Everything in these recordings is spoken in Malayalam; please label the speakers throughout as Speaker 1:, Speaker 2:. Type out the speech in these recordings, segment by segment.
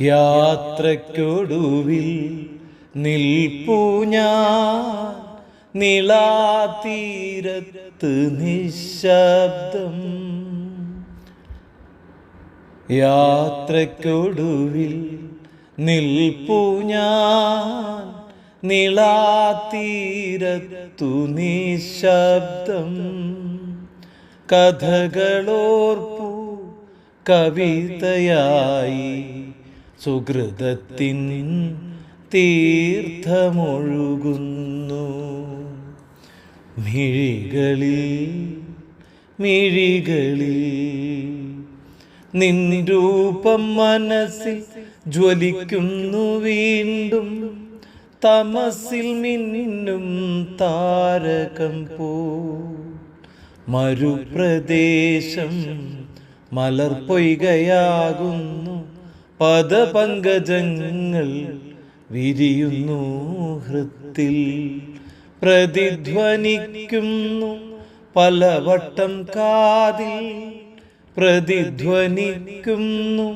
Speaker 1: യാത്രയ്ക്കൊടുവിൽ നിൽപ്പു നിളാതീരത്ത് നിശബ്ദം. യാത്രയ്ക്കൊടുവിൽ നിൽപ്പു നിളാതീരത്തു നിശബ്ദം. കഥകളോർപ്പു കവിതയായി സുഹൃതത്തിൻ തീർത്ഥമൊഴുകുന്നു. മിഴികളിൽ മിഴികളിൽ നിൻ രൂപം മനസ്സിൽ ജ്വലിക്കുന്നു വീണ്ടും. തമസിൽ മിന്നും താരകം പോ മരുപ്രദേശം മലർപ്പൊയ്കയാകുന്നു പദപങ്കജങ്ങൾ വിരിയുന്നു ഹൃത്തിൽ. പ്രതിധ്വനിക്കുന്നു പലവട്ടം കാതിൽ. പ്രതിധ്വനിക്കുന്നു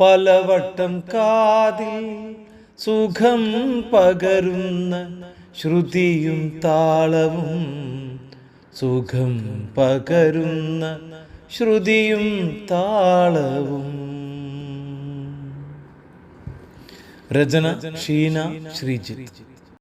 Speaker 1: പലവട്ടം കാതിൽ. സുഖം പകരുന്ന ശ്രുതിയും താളവും സുഖം പകരുന്ന ശ്രുതിയും താളവും രചന ഷീന ശ്രീജിത്ത്.